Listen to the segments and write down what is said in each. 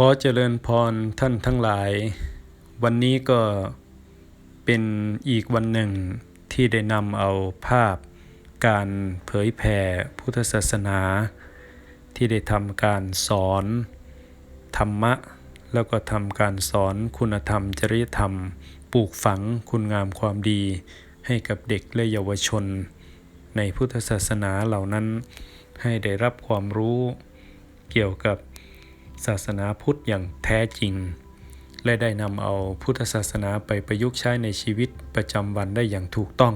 ขอเจริญพรท่านทั้งหลาย วันนี้ก็เป็นอีกวันหนึ่งที่ได้นำเอาภาพการเผยแผ่พุทธศาสนา ที่ได้ทำการสอนธรรมะ แล้วก็ทำการสอนคุณธรรมจริยธรรม ปลูกฝังคุณงามความดี ให้กับเด็กและเยาวชน ในพุทธศาสนาเหล่านั้นให้ได้รับความรู้เกี่ยวกับ ศาสนาพุทธอย่างแท้จริง และได้นำเอาพุทธศาสนาไปประยุกต์ใช้ในชีวิตประจำวันได้อย่างถูกต้อง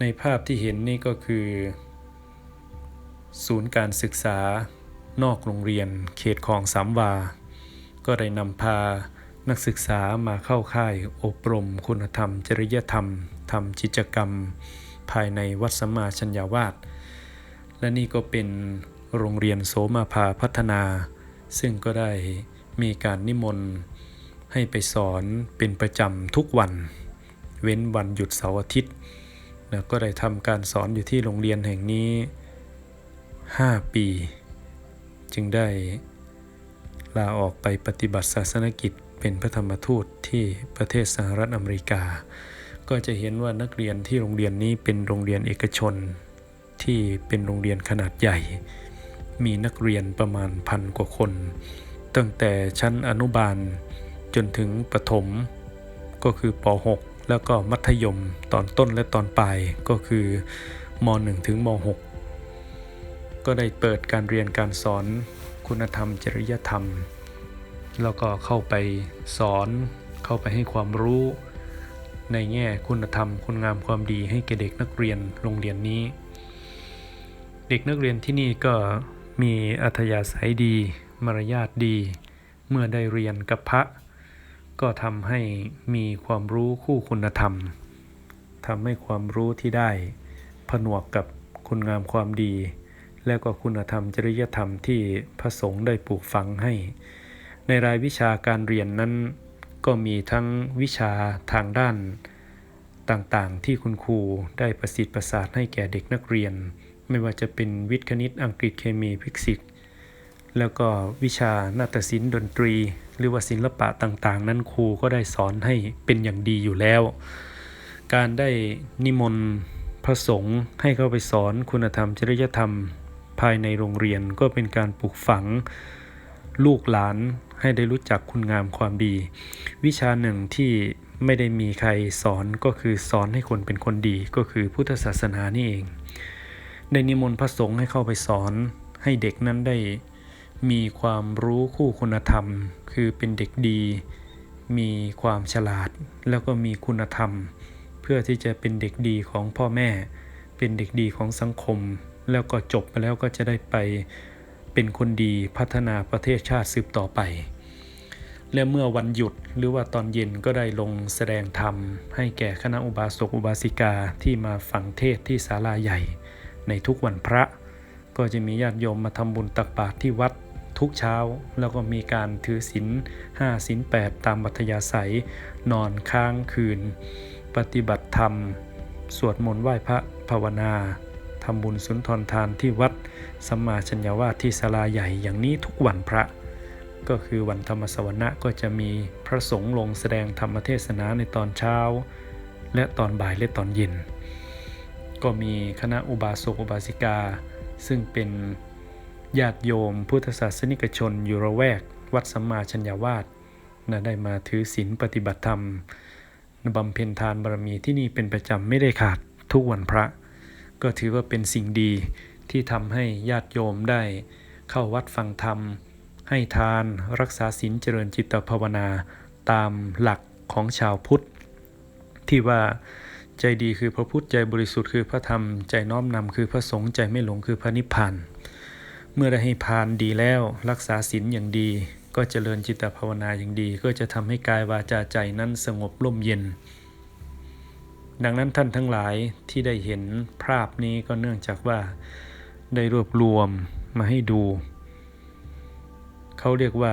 ในภาพที่เห็นนี่ก็คือ ศูนย์การศึกษานอกโรงเรียนเขตคลองสามวา ก็ได้นำพานักศึกษามาเข้าค่ายอบรมคุณธรรม จริยธรรมทำกิจกรรม ภายในวัดสมมาชัญญาวาสและนี่ก็เป็น โรงเรียนโสมาภาพัฒนา ซึ่งก็ได้มีการนิมนต์ให้ไปสอนเป็นประจำทุกวัน เว้นวันหยุดเสาร์อาทิตย์นะก็ได้ทำการสอนอยู่ที่โรงเรียนแห่งนี้ 5 ปี จึงได้ลาออกไปปฏิบัติศาสนกิจเป็นพระธรรมทูตที่ประเทศสหรัฐอเมริกา ก็จะเห็นว่านักเรียนที่โรงเรียนนี้เป็นโรงเรียนเอกชน ที่เป็นโรงเรียนขนาดใหญ่ มีนักเรียนประมาณพันกว่าคน ตั้งแต่ชั้นอนุบาล จนถึงประถม ก็คือป .6 แล้วก็มัธยมตอนต้นและตอนปลายก็คือม .1 ถึงม .6 ก็ได้เปิดการเรียนการสอนคุณธรรมจริยธรรม แล้วก็เข้าไปสอนเข้าไปให้ความรู้ ในแง่คุณธรรมคุณงามความดีให้แก่เด็กนักเรียนโรงเรียนนี้ เด็กนักเรียนที่นี่ก็ มีอัธยาศัยดี มารยาทดี เมื่อได้เรียนกับพระ ก็ทำให้มีความรู้คู่คุณธรรมทำให้ความรู้ที่ได้ผนวกกับคุณงามความดี แล้วก็คุณธรรมจริยธรรมที่พระสงฆ์ได้ปลูกฝังให้ ในรายวิชาการเรียนนั้น ก็มีทั้งวิชาทางด้านต่างๆ ที่คุณครูได้ประสิทธิ์ประสาทให้แก่เด็กนักเรียน ไม่ว่าจะเป็นวิทย์คณิตอังกฤษเคมีฟิสิกส์แล้วก็วิชานาฏศิลป์ดนตรี หรือว่าศิลปะต่างๆ นั้นครูก็ได้สอนให้เป็นอย่างดีอยู่แล้ว การได้นิมนต์พระสงฆ์ให้เข้าไปสอนคุณธรรมจริยธรรมภายในโรงเรียนก็เป็นการปลูกฝังลูกหลานให้ได้รู้จักคุณงามความดี วิชาหนึ่งที่ไม่ได้มีใครสอนก็คือสอนให้คนเป็นคนดีก็คือพุทธศาสนานี่เอง ได้นิมนต์พระสงฆ์ให้เข้าไปสอน ให้เด็กนั้นได้มีความรู้คู่คุณธรรม คือเป็นเด็กดี มีความฉลาด แล้วก็มีคุณธรรม เพื่อที่จะเป็นเด็กดีของพ่อแม่ เป็นเด็กดีของสังคม แล้วก็จบไปแล้วก็จะได้ไปเป็นคนดีพัฒนาประเทศชาติสืบต่อไป และเมื่อวันหยุดหรือว่าตอนเย็นก็ได้ลงแสดงธรรม ให้แก่คณะอุบาสกอุบาสิกาที่มาฟังเทศที่ศาลาใหญ่ ในทุกวันพระ ก็จะมีญาติโยมมาทำบุญตักบาตรที่วัดทุกเช้า แล้วก็มีการถือศีลห้าศีลแปดตามบัธยาศัย นอนค้างคืน ปฏิบัติธรรม สวดมนต์ไหว้พระภาวนาทำบุญสุนทรทานที่วัดสัมมาชัญญาวาที่ศาลาใหญ่อย่างนี้ทุกวันพระ ก็คือวันธรรมสวนะก็จะมีพระสงฆ์ลงแสดงธรรมเทศนาในตอนเช้า และตอนบ่ายและตอนเย็น ก็มีคณะอุบาสกอุบาสิกา ซึ่งเป็นญาติโยมพุทธศาสนิกชนอยู่ระแวก วัดสัมมาชัญญาวาสนะได้มาถือศีลปฏิบัติธรรมบำเพ็ญทานบารมีที่นี่เป็นประจำไม่ได้ขาดทุกวันพระ ก็ถือว่าเป็นสิ่งดีที่ทำให้ญาติโยมได้เข้าวัดฟังธรรม ให้ทานรักษาศีลเจริญจิตภาวนาตามหลักของชาวพุทธ ที่ว่า ใจดีคือพระพุทธใจบริสุทธิ์คือพระธรรมใจน้อมนำคือพระสงฆ์ใจไม่หลงคือพระนิพพานเมื่อได้ให้พานดีแล้วรักษาศีลอย่างดี ก็เจริญจิตภาวนาอย่างดี ก็จะทำให้กายวาจาใจนั้นสงบร่มเย็น ดังนั้นท่านทั้งหลายที่ได้เห็นภาพนี้ก็เนื่องจากว่าได้รวบรวมมาให้ดู เขาเรียกว่า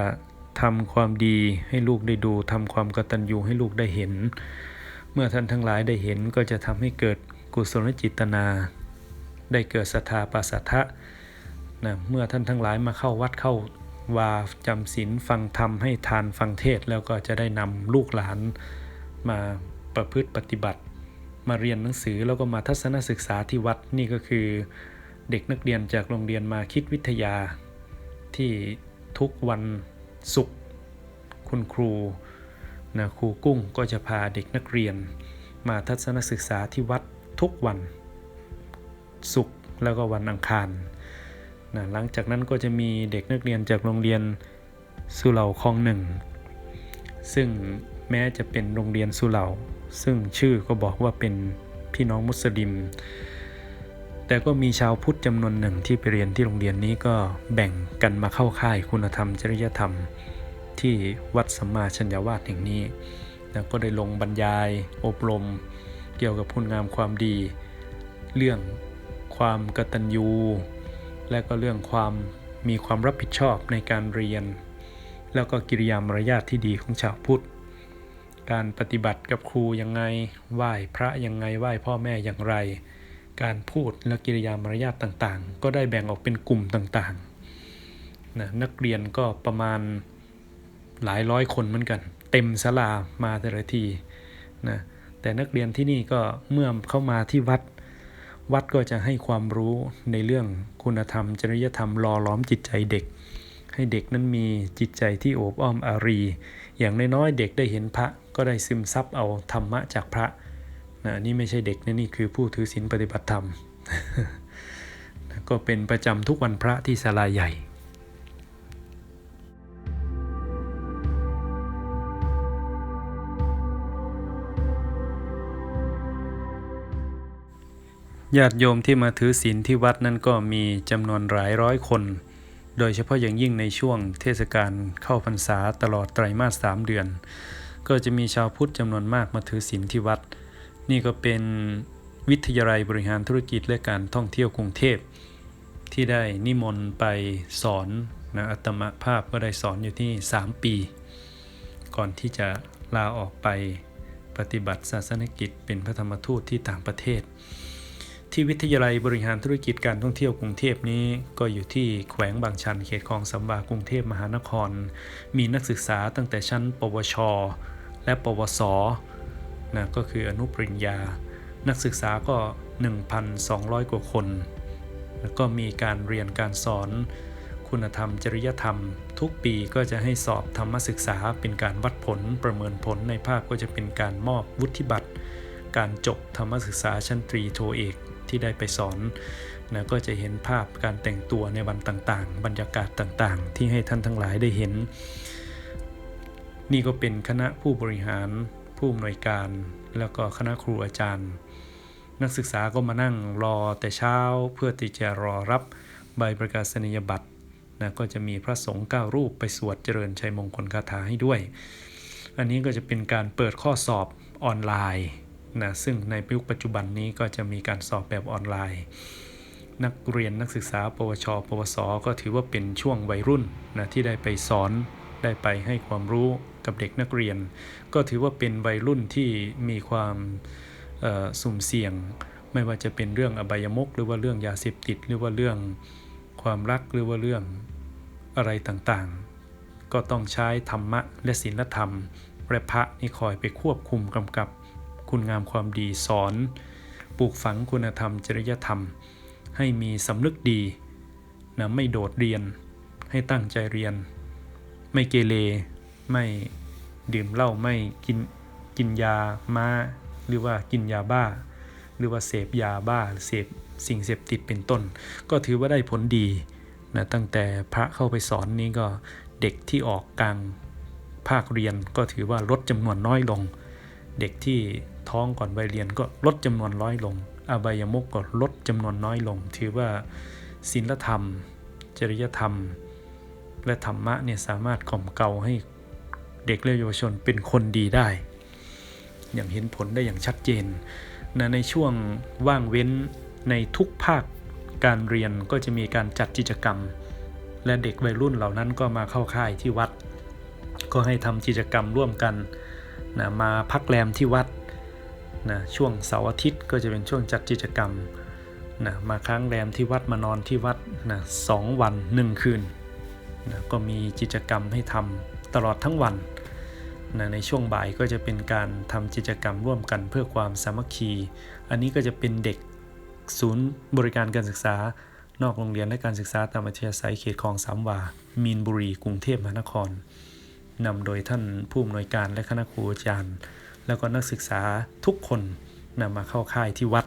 ทำความดีให้ลูกได้ดูทำความกตัญญูให้ลูกได้เห็น เมื่อท่านทั้งหลายได้เห็นก็จะทำให้เกิดกุศลจิตนา ได้เกิดศรัทธาปัสสัทธะนะเมื่อท่านทั้งหลายมาเข้าวัดเข้าวาจำศีลฟังธรรมให้ทานฟังเทศแล้วก็จะได้นำลูกหลานมาประพฤติปฏิบัติ มาเรียนหนังสือแล้วก็มาทัศนศึกษาที่วัดนี่ก็คือ เด็กนักเรียนจากโรงเรียนมาคิดวิทยา ที่ทุกวันศุกร์คุณครู นะครูกุ้งก็จะพาเด็กนักเรียน มาทัศนศึกษาที่วัดทุกวันศุกร์แล้วก็วันอังคารนะหลังจากนั้นก็จะมีเด็กนักเรียนจากโรงเรียนสุเหร่าคลองหนึ่ง ซึ่งแม้จะเป็นโรงเรียนสุเหร่า ซึ่งชื่อก็บอกว่าเป็นพี่น้องมุสลิม แต่ก็มีชาวพุทธจำนวนหนึ่งที่ไปเรียนที่โรงเรียนนี้ก็แบ่งกันมาเข้าค่ายคุณธรรมจริยธรรม ที่วัดสัมมาชัญญาวาสแห่งนี้แล้วก็ได้ลงบรรยายอบรม เกี่ยวกับคุณงามความดี เรื่องความกตัญญู และก็เรื่องความมีความรับผิดชอบในการเรียน แล้วก็กิริยามารยาทที่ดีของชาวพุทธ การปฏิบัติกับครูยังไงไหว้พระยังไงไหว้พ่อแม่อย่างไร การพูดและกิริยามารยาทต่างๆ ก็ได้แบ่งออกเป็นกลุ่มต่างๆนะนักเรียนก็ประมาณ หลายร้อยคนเหมือนกัน เต็มศาลามาแต่ละทีนะแต่นักเรียนที่นี่ก็เมื่อเข้ามาที่วัด วัดก็จะให้ความรู้ในเรื่องคุณธรรม จริยธรรมหล่อล้อมจิตใจเด็ก ให้เด็กนั้นมีจิตใจที่โอบอ้อมอารี อย่างน้อยๆเด็กได้เห็นพระก็ได้ซึมซับเอาธรรมะจากพระนะนี่ไม่ใช่เด็กนะนี่คือผู้ถือศีลปฏิบัติธรรม ก็เป็นประจำทุกวันพระที่ศาลาใหญ่ ญาติโยมที่มาถือศีลที่วัดนั้นก็มีจำนวนหลายร้อยคน โดยเฉพาะอย่างยิ่งในช่วงเทศกาลเข้าพรรษาตลอดไตรมาสสามเดือน ก็จะมีชาวพุทธจำนวนมากมาถือศีลที่วัด นี่ก็เป็นวิทยาลัยบริหารธุรกิจและการท่องเที่ยวกรุงเทพ ที่ได้นิมนต์ไปสอนนะอัตมภาพก็ได้สอนอยู่ที่ 3 ปี ก่อนที่จะลาออกไปปฏิบัติศาสนกิจเป็นพระธรรมทูตที่ต่างประเทศ ที่วิทยาลัยบริหารธุรกิจการท่องเที่ยวกรุงเทพนี้ก็อยู่ที่แขวงบางชันเขตคลองสำบากรุงเทพมหานคร มีนักศึกษาตั้งแต่ชั้น ปวช และปวสนะก็คืออนุปริญญา นักศึกษาก็ 1,200 กว่าคนแล้วก็มีการเรียนการสอนคุณธรรมจริยธรรม ทุกปีก็จะให้สอบธรรมศึกษาเป็นการวัดผลประเมินผลในภาคก็จะเป็นการมอบวุฒิบัตร การจบธรรมศึกษาชั้นตรีโทเอก ที่ได้ไปสอนนะก็จะเห็นภาพการแต่งตัวในวันต่างๆ บรรยากาศต่างๆ ที่ให้ท่านทั้งหลายได้เห็น นี่ก็เป็นคณะผู้บริหารผู้อำนวยการ แล้วก็คณะครูอาจารย์ นักศึกษาก็มานั่งรอแต่เช้าเพื่อที่จะรอรับใบประกาศนียบัตรนะก็จะมีพระสงฆ์9รูปไปสวดเจริญชัยมงคลคาถาให้ด้วย อันนี้ก็จะเป็นการเปิดข้อสอบออนไลน์ นะซึ่งในยุคปัจจุบันนี้ก็จะมีการสอบแบบออนไลน์ นักเรียนนักศึกษา ปวช ปวส ก็ถือว่าเป็นช่วงวัยรุ่นนะที่ได้ไปสอนได้ไปให้ความรู้กับเด็กนักเรียน ก็ถือว่าเป็นวัยรุ่นที่มีความสุ่มเสี่ยง ไม่ว่าจะเป็นเรื่องอบายมุกหรือว่าเรื่องยาเสพติด หรือว่าเรื่องความรักหรือว่าเรื่องอะไรต่างๆ ก็ต้องใช้ธรรมะและศีลธรรมและพระนี่คอยไปควบคุมกำกับ คุณงามความดีสอน ปลูกฝังคุณธรรมจริยธรรม ให้มีสำนึกดีนะไม่โดดเรียน ให้ตั้งใจเรียน ไม่เกเรไม่ดื่มเหล้าไม่กินกินยามาหรือว่ากินยาบ้า หรือว่าเสพยาบ้าเสพสิ่งเสพติดเป็นต้น ก็ถือว่าได้ผลดีนะตั้งแต่พระเข้าไปสอนนี้ก็เด็กที่ออกกลางภาคเรียนก็ถือว่าลดจำนวนน้อยลง เด็กที่ ท้องก่อนวัยเรียนก็ลดจำนวนน้อยลง อบายมุกก็ลดจำนวนน้อยลง ถือว่าศีลธรรม จริยธรรม และธรรมะเนี่ยสามารถข่มเกลาให้เด็กและเยาวชนเป็นคนดีได้ อย่างเห็นผลได้อย่างชัดเจนนะในช่วงว่างเว้นในทุกภาคการเรียนก็จะมีการจัดกิจกรรม และเด็กวัยรุ่นเหล่านั้นก็มาเข้าค่ายที่วัด ก็ให้ทำกิจกรรมร่วมกันนะมาพักแรมที่วัด นะช่วงเสาร์อาทิตย์ก็จะเป็นช่วงจัดกิจกรรมนะมาค้างแรมที่วัดมานอนที่วัดนะสองวันหนึ่งคืนนะก็มีกิจกรรมให้ทำตลอดทั้งวันนะในช่วงบ่ายก็จะเป็นการทำกิจกรรมร่วมกันเพื่อความสามัคคี อันนี้ก็จะเป็นเด็กศูนย์บริการการศึกษานอกโรงเรียนและการศึกษาตามอัธยาศัยเขตคลองสามวา มีนบุรี กรุงเทพมหานครนำโดยท่านผู้อำนวยการและคณะครูอาจารย์ แล้วก็นักศึกษาทุกคนนำมาเข้าค่ายที่วัด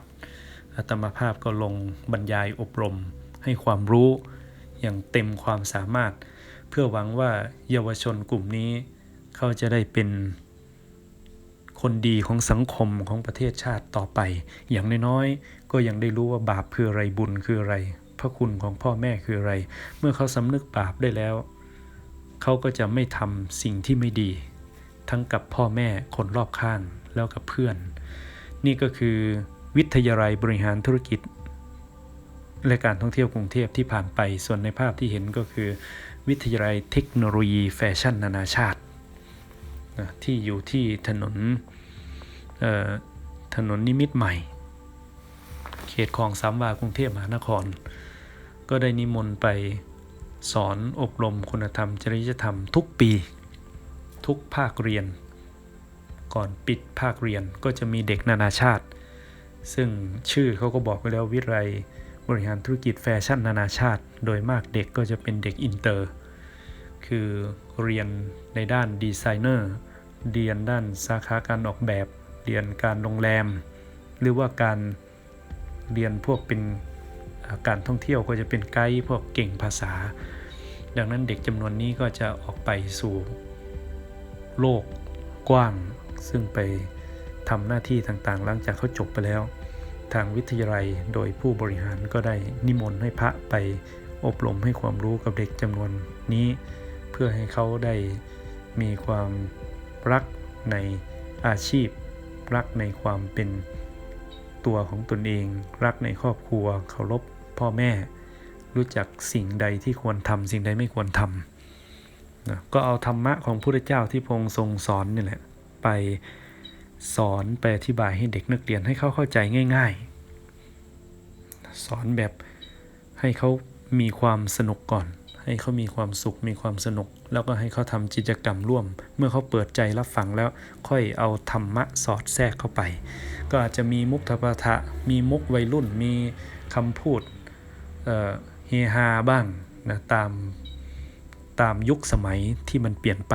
อาตมาภาพก็ลงบรรยายอบรม ให้ความรู้อย่างเต็มความสามารถ เพื่อหวังว่าเยาวชนกลุ่มนี้ เขาจะได้เป็นคนดีของสังคมของประเทศชาติต่อไป อย่างน้อยๆ ก็ยังได้รู้ว่าบาปคืออะไรบุญคืออะไร พระคุณของพ่อแม่คืออะไร เมื่อเขาสำนึกบาปได้แล้ว เขาก็จะไม่ทำสิ่งที่ไม่ดี ทั้งกับพ่อแม่คนรอบข้างแล้วกับเพื่อน นี่ก็คือวิทยาลัยบริหารธุรกิจ และการท่องเที่ยวกรุงเทพที่ผ่านไปส่วนในภาพที่เห็นก็คือ วิทยาลัยเทคโนโลยีแฟชั่นนานาชาติที่อยู่ที่ถนนถนนนิมิตใหม่ เขตคลองสามวากรุงเทพมหานคร ก็ได้นิมนต์ไปสอนอบรมคุณธรรมจริยธรรมทุกปี ทุกภาคเรียน ก่อนปิดภาคเรียนก็จะมีเด็กนานาชาติ ซึ่งชื่อเขาก็บอกไว้แล้ววิทยาลัยบริหารธุรกิจแฟชั่นนานาชาติ โดยมากเด็กก็จะเป็นเด็กอินเตอร์ คือเรียนในด้านดีไซเนอร์เรียนด้านสาขาการออกแบบ เรียนการโรงแรม หรือว่าการเรียนพวกเป็นการท่องเที่ยวก็จะเป็นไกด์พวกเก่งภาษา ดังนั้นเด็กจำนวนนี้ก็จะออกไปสู่ โลกกว้าง ซึ่งไปทำหน้าที่ต่างๆ หลังจากเขาจบไปแล้ว ทางวิทยาลัยโดยผู้บริหารก็ได้นิมนต์ให้พระไปอบรมให้ความรู้กับเด็กจำนวนนี้ เพื่อให้เขาได้มีความรักในอาชีพ รักในความเป็นตัวของตนเอง รักในครอบครัวเคารพพ่อแม่ รู้จักสิ่งใดที่ควรทำสิ่งใดไม่ควรทำ นะก็เอาธรรมะของพระพุทธเจ้าที่พงค์ทรงสอนนี่แหละไปสอนไปอธิบายให้เด็กนักเรียนให้เขาเข้าใจง่าย ๆ สอนแบบให้เขามีความสนุกก่อน ให้เขามีความสุขมีความสนุก แล้วก็ให้เขาทำกิจกรรมร่วม เมื่อเขาเปิดใจรับฟังแล้วค่อยเอาธรรมะสอดแทรกเข้าไป ก็อาจจะมีมุกทปะทะมีมุกวัยรุ่นมีคำพูดเอ่อเฮฮาบ้างนะตาม ตามยุคสมัยที่มันเปลี่ยนไป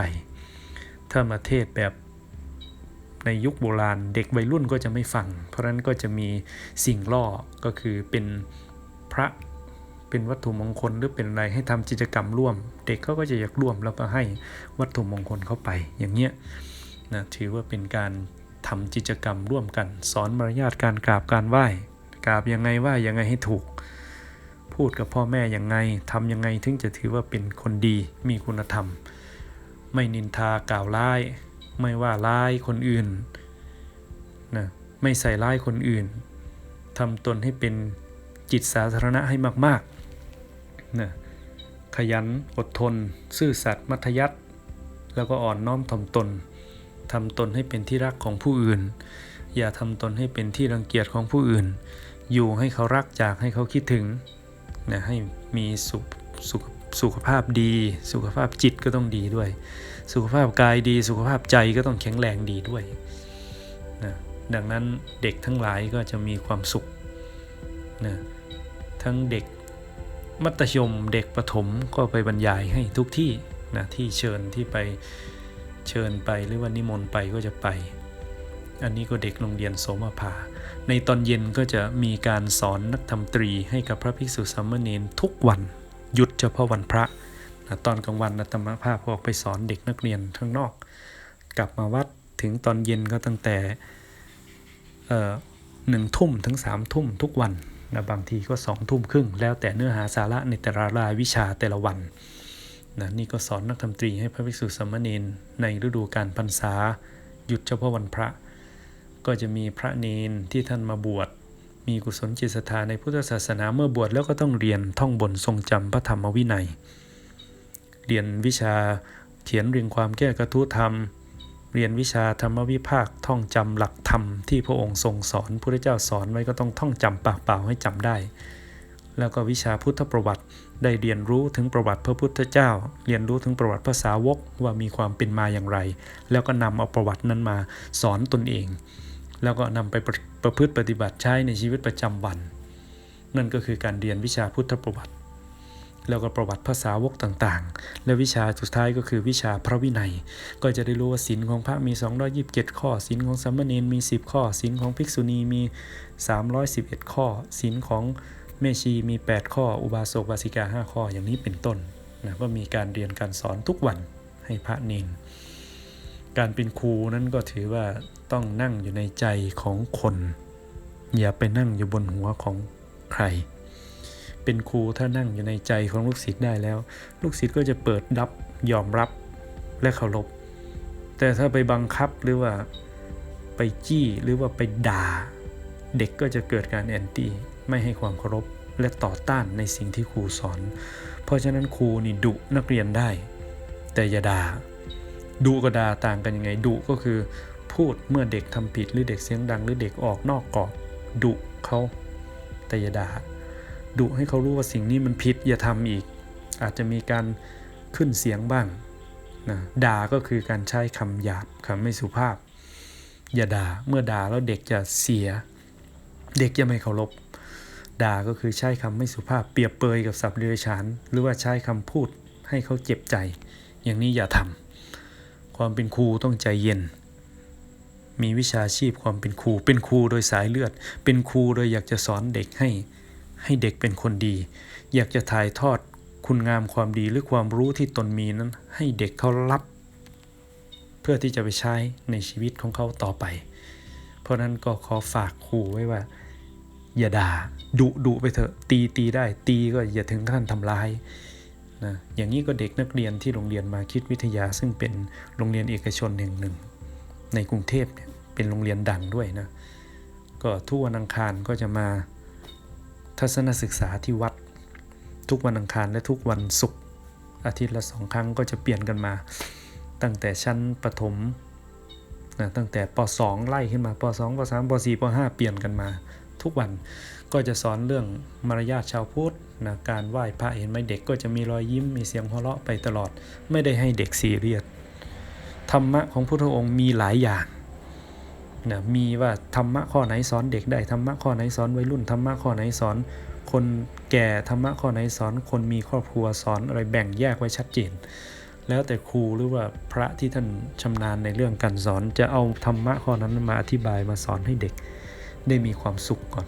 ถ้ามาเทศแบบในยุคโบราณเด็กวัยรุ่นก็จะไม่ฟัง เพราะนั้นก็จะมีสิ่งล่อก็คือเป็นพระเป็นวัตถุมงคลหรือเป็นอะไรให้ทำกิจกรรมร่วม เด็กเขาก็จะอยากร่วมแล้วก็ให้วัตถุมงคลเข้าไป อย่างเงี้ยนะถือว่าเป็นการทำกิจกรรมร่วมกัน สอนมารยาทการกราบการไหว้กราบยังไงไหว้ยังไงให้ถูก พูดกับพ่อแม่ยังไงทำยังไงถึงจะถือว่าเป็นคนดีมีคุณธรรม ไม่นินทากล่าวร้าย ไม่ว่าร้ายคนอื่นนะไม่ใส่ร้ายคนอื่นทำตนให้เป็นจิตสาธารณะให้มากๆนะขยันอดทน ซื่อสัตย์มัธยัติแล้วก็อ่อนน้อมถ่อมตนทำตนให้เป็นที่รักของผู้อื่น อย่าทำตนให้เป็นที่รังเกียจของผู้อื่น อยู่ให้เขารักจากให้เขาคิดถึง นะให้มีสุขสุขสุขภาพดี สุขภาพจิตก็ต้องดีด้วย สุขภาพกายดี สุขภาพใจก็ต้องแข็งแรงดีด้วยนะดังนั้นเด็กทั้งหลายก็จะมีความสุขนะทั้งเด็กมัธยมเด็กประถมก็ไปบรรยายให้ทุกที่นะที่เชิญที่ไปเชิญไปหรือว่านิมนต์ไปก็จะไป อันนี้ก็เด็กโรงเรียนโสมภา ในตอนเย็นก็จะมีการสอนนักธรรมตรีให้กับพระภิกษุสามเณรทุกวันหยุดเฉพาะวันพระนะตอนกลางวันอาตมภาพออกไปสอนเด็กนักเรียนข้างนอก กลับมาวัดถึงตอนเย็นก็ตั้งแต่หนึ่งทุ่มถึงสามทุ่มทุกวันนะบางทีก็สองทุ่มครึ่ง แล้วแต่เนื้อหาสาระในแต่ละรายวิชาแต่ละวันนะนี่ก็สอนนักธรรมตรีให้พระภิกษุสามเณรในฤดูการพรรษาหยุดเฉพาะวันพระ ก็จะมีพระเนนที่ท่านมาบวช มีกุศลจิตศรัทธาในพุทธศาสนาเมื่อบวชแล้วก็ต้องเรียนท่องบนทรงจำพระธรรมวินัย เรียนวิชาเขียนเรียงความแก้กระทู้ธรรม เรียนวิชาธรรมวิภาคท่องจำหลักธรรมที่พระองค์ทรงสอนพระเจ้าสอนไว้ก็ต้องท่องจำปากเปล่าให้จำได้ แล้วก็วิชาพุทธประวัติได้เรียนรู้ถึงประวัติพระพุทธเจ้า เรียนรู้ถึงประวัติภาษาวกว่ามีความเป็นมาอย่างไร แล้วก็นำเอาประวัตินั้นมาสอนตนเอง แล้วก็นำไปประประพฤติปฏิบัติใช้ในชีวิตประจำวัน นั่นก็คือการเรียนวิชาพุทธประวัติ แล้วก็ประวัติภาษาวกต่างๆ และวิชาสุดท้ายก็คือวิชาพระวินัย ก็จะได้รู้ว่าศีลของพระมี 227 ข้อศีลของสามเณรมี 10 ข้อศีลของภิกษุณีมี 311 ข้อศีลของแม่ชีมี 8 ข้อ อุบาสกบาสิกา 5 ข้ออย่างนี้เป็นต้นนะก็มีการเรียนการสอนทุกวันให้พระเนน การเป็นครูนั้นก็ถือว่าต้องนั่งอยู่ในใจของคน อย่าไปนั่งอยู่บนหัวของใคร เป็นครูถ้านั่งอยู่ในใจของลูกศิษย์ได้แล้ว ลูกศิษย์ก็จะเปิดรับยอมรับและเคารพแต่ถ้าไปบังคับหรือว่าไปจี้หรือว่าไปด่า เด็กก็จะเกิดการแอนตี้ไม่ให้ความเคารพและต่อต้านในสิ่งที่ครูสอน เพราะฉะนั้นครูนี่ดุนักเรียนได้ แต่อย่าด่า ดุกับด่าต่างกันยังไงดุก็คือ พูดเมื่อเด็กทำผิดหรือเด็กเสียงดัง หรือเด็กออกนอกกรอบดุเขาแต่อย่าด่าดุให้เขารู้ว่าสิ่งนี้มันผิดอย่าทำอีก อาจจะมีการขึ้นเสียงบ้างนะด่าก็คือการใช้คำหยาบคำไม่สุภาพ อย่าด่าเมื่อด่าแล้วเด็กจะเสีย เด็กจะไม่เคารพด่าก็คือใช้คำไม่สุภาพ เปรียบเปยกับสัพท์เดรัจฉานหรือว่าใช้คำพูดให้เขาเจ็บใจ อย่างนี้อย่าทำ ความเป็นครูต้องใจเย็น มีวิชาชีพความเป็นครู เป็นครูโดยสายเลือด เป็นครูโดยอยากจะสอนเด็กให้ ให้เด็กเป็นคนดี อยากจะถ่ายทอดคุณงามความดีหรือความรู้ที่ตนมีนั้น ให้เด็กเขารับ เพื่อที่จะไปใช้ในชีวิตของเขาต่อไป เพราะนั้นก็ขอฝากครูไว้ว่า อย่าด่าดุดุไปเถอะตีตีได้ตีก็อย่าถึงขั้นทำร้าย นะอย่างนี้ก็เด็กนักเรียนที่โรงเรียนมาคิดวิทยา ซึ่งเป็นโรงเรียนเอกชนแห่งหนึ่ง ในกรุงเทพเนี่ยเป็นโรงเรียนดังด้วยนะก็ทุกวันอังคารก็จะมาทัศนศึกษาที่วัด ทุกวันอังคารและทุกวันศุกร์อาทิตย์ละสองครั้งก็จะเปลี่ยนกันมา ตั้งแต่ชั้นประถมนะตั้งแต่ป .2 ไล่ขึ้นมาป .2 ป .3 ป .4 ป .5 เปลี่ยนกันมา ทุกวัน ก็จะสอนเรื่องมารยาทชาวพุทธนะการไหว้พระเห็นไหมเด็กก็จะมีรอยยิ้มมีเสียงหัวเราะไปตลอด ไม่ได้ให้เด็กซีเรียสธรรมะของพุทธองค์มีหลายอย่างนะมีว่าธรรมะข้อไหนสอนเด็กได้ธรรมะข้อไหนสอนวัยรุ่นธรรมะข้อไหนสอน คนแก่ธรรมะข้อไหนสอน คนมีครอบครัวสอนอะไรแบ่งแยกไว้ชัดเจน แล้วแต่ครูหรือว่าพระที่ท่านชำนาญในเรื่องการสอนจะเอาธรรมะข้อนั้นมาอธิบายมาสอนให้เด็ก ได้มีความสุขก่อน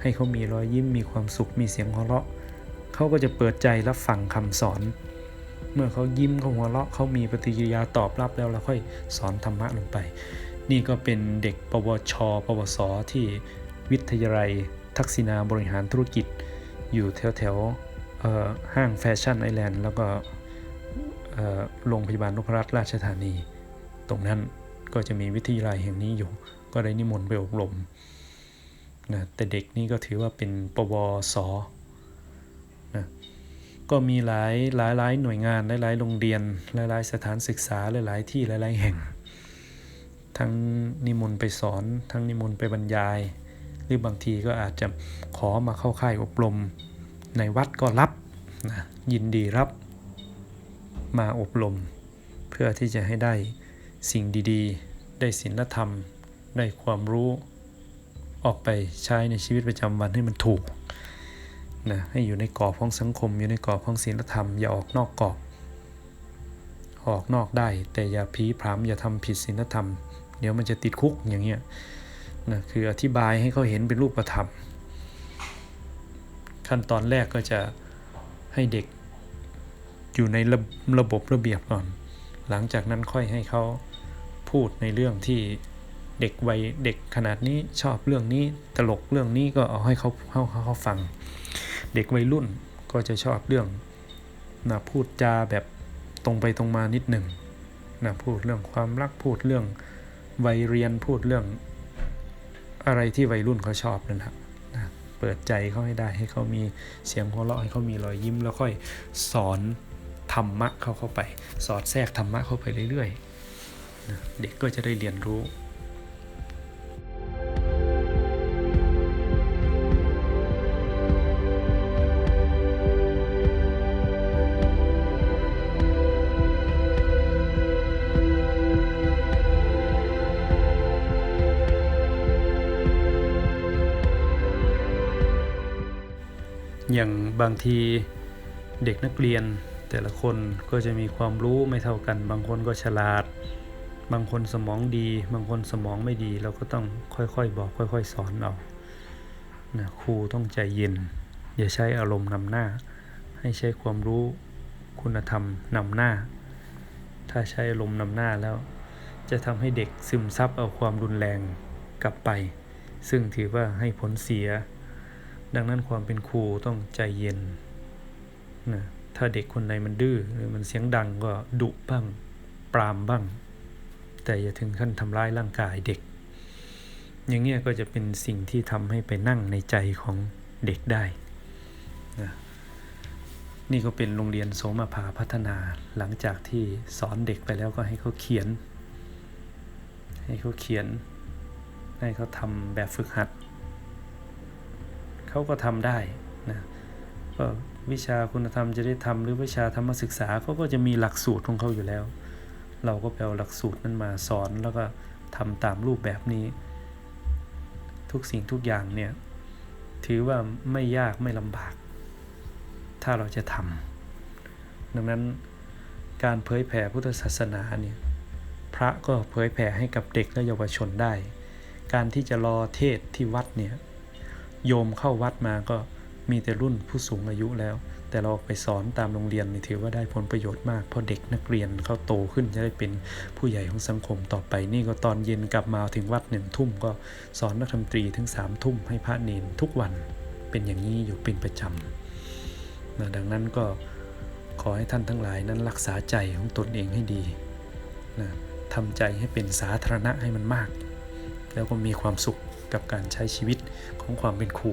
ให้เขามีรอยยิ้มมีความสุขมีเสียงหัวเราะเขาก็จะเปิดใจรับฟังคำสอน เมื่อเขายิ้มเขาหัวเราะเขามีปฏิกิริยาตอบรับแล้วเราค่อยสอนธรรมะลงไป นี่ก็เป็นเด็กปวช ปวส ที่วิทยาลัย ทักษิณาบริหารธุรกิจ อยู่แถวแถวๆห้างแฟชั่นไอแลนด์แล้วก็โรงพยาบาลนพรัตน์ราชธานี ตรงนั้นก็จะมีวิทยาลัยแห่งนี้อยู่ ก็ได้นิมนต์ไปอบรม นะแต่เด็กนี่ก็ถือว่าเป็นปวสนะก็มีหลายหลายหลายหน่วยงานหลายหลายโรงเรียนหลายหลายสถานศึกษาหลายหลายที่หลายหลายแห่ง ทั้งนิมนต์ไปสอนทั้งนิมนต์ไปบรรยาย หรือบางทีก็อาจจะขอมาเข้าค่ายอบรม ในวัดก็รับนะยินดีรับมาอบรม เพื่อที่จะให้ได้สิ่งดีๆ ได้ศีลธรรม ได้ความรู้ ออกไปใช้ในชีวิตประจำวันให้มันถูกนะให้อยู่ในกรอบของสังคม อยู่ในกรอบของศีลธรรม อย่าออกนอกกรอบ ออกนอกได้ แต่อย่าพีพรามอย่าทำผิดศีลธรรม เดี๋ยวมันจะติดคุกอย่างเงี้ยนะคืออธิบายให้เขาเห็นเป็นรูปธรรม ขั้นตอนแรกก็จะให้เด็กอยู่ในระระบบระเบียบก่อน หลังจากนั้นค่อยให้เขาพูดในเรื่องที่ เด็กวัยเด็กขนาดนี้ชอบเรื่องนี้ตลกเรื่องนี้ก็เอาให้เขาเขาเขาฟัง เด็กวัยรุ่นก็จะชอบเรื่องนะพูดจาแบบตรงไปตรงมานิดหนึ่งนะพูดเรื่องความรักพูดเรื่องวัยเรียนพูดเรื่องอะไรที่วัยรุ่นเขาชอบนั่นแหละนะเปิดใจเขาให้ได้ให้เขามีเสียงหัวเราะให้เขามีรอยยิ้ม แล้วค่อยสอนธรรมะเขาเข้าไป สอดแทรกธรรมะเข้าไปเรื่อยๆนะเด็กก็จะได้เรียนรู้ อย่างบางทีเด็กนักเรียนแต่ละคนก็จะมีความรู้ไม่เท่ากัน บางคนก็ฉลาด บางคนสมองดี บางคนสมองไม่ดี เราก็ต้องค่อยๆบอกค่อย ๆ สอนเอานะครูต้องใจเย็น อย่าใช้อารมณ์นำหน้า ให้ใช้ความรู้คุณธรรมนำหน้า ถ้าใช้อารมณ์นำหน้าแล้ว จะทำให้เด็กซึมซับเอาความรุนแรงกลับไป ซึ่งถือว่าให้ผลเสีย ดังนั้นความเป็นครูต้องใจเย็นนะถ้าเด็กคนใดมันดื้อหรือมันเสียงดังก็ดุบ้าง ปรามบ้าง แต่อย่าถึงขั้นทำร้ายร่างกายเด็ก อย่างเงี้ยก็จะเป็นสิ่งที่ทำให้ไปนั่งในใจของเด็กได้นะนี่ก็เป็นโรงเรียนโสมาภาพัฒนาหลังจากที่สอนเด็กไปแล้วก็ให้เขาเขียน ให้เขาเขียน ให้เขาทำแบบฝึกหัด เขาก็ทำได้นะก็วิชาคุณธรรมจะได้ทำหรือวิชาธรรมศึกษาเขาก็จะมีหลักสูตรของเขาอยู่แล้ว เราก็ไปเอาหลักสูตรนั้นมาสอนแล้วก็ทำตามรูปแบบนี้ ทุกสิ่งทุกอย่างเนี่ยถือว่าไม่ยากไม่ลำบาก ถ้าเราจะทำดังนั้นการเผยแผ่พุทธศาสนาเนี่ยพระก็เผยแผ่ให้กับเด็กและเยาวชนได้ การที่จะรอเทศที่วัดเนี่ย โยมเข้าวัดมาก็มีแต่รุ่นผู้สูงอายุแล้ว แต่เราออกไปสอนตามโรงเรียนนี่ถือว่าได้ผลประโยชน์มาก เพราะเด็กนักเรียนเขาโตขึ้นจะได้เป็นผู้ใหญ่ของสังคมต่อไป นี่ก็ตอนเย็นกลับมาถึงวัดหนึ่งทุ่มก็สอนนักธรรมตรีถึงสามทุ่มให้พระเนนทุกวันเป็นอย่างนี้อยู่เป็นประจำนะดังนั้นก็ขอให้ท่านทั้งหลายนั้นรักษาใจของตนเองให้ดีนะทำใจให้เป็นสาธารณะให้มันมาก แล้วก็มีความสุข กับการใช้ชีวิตของความเป็นครู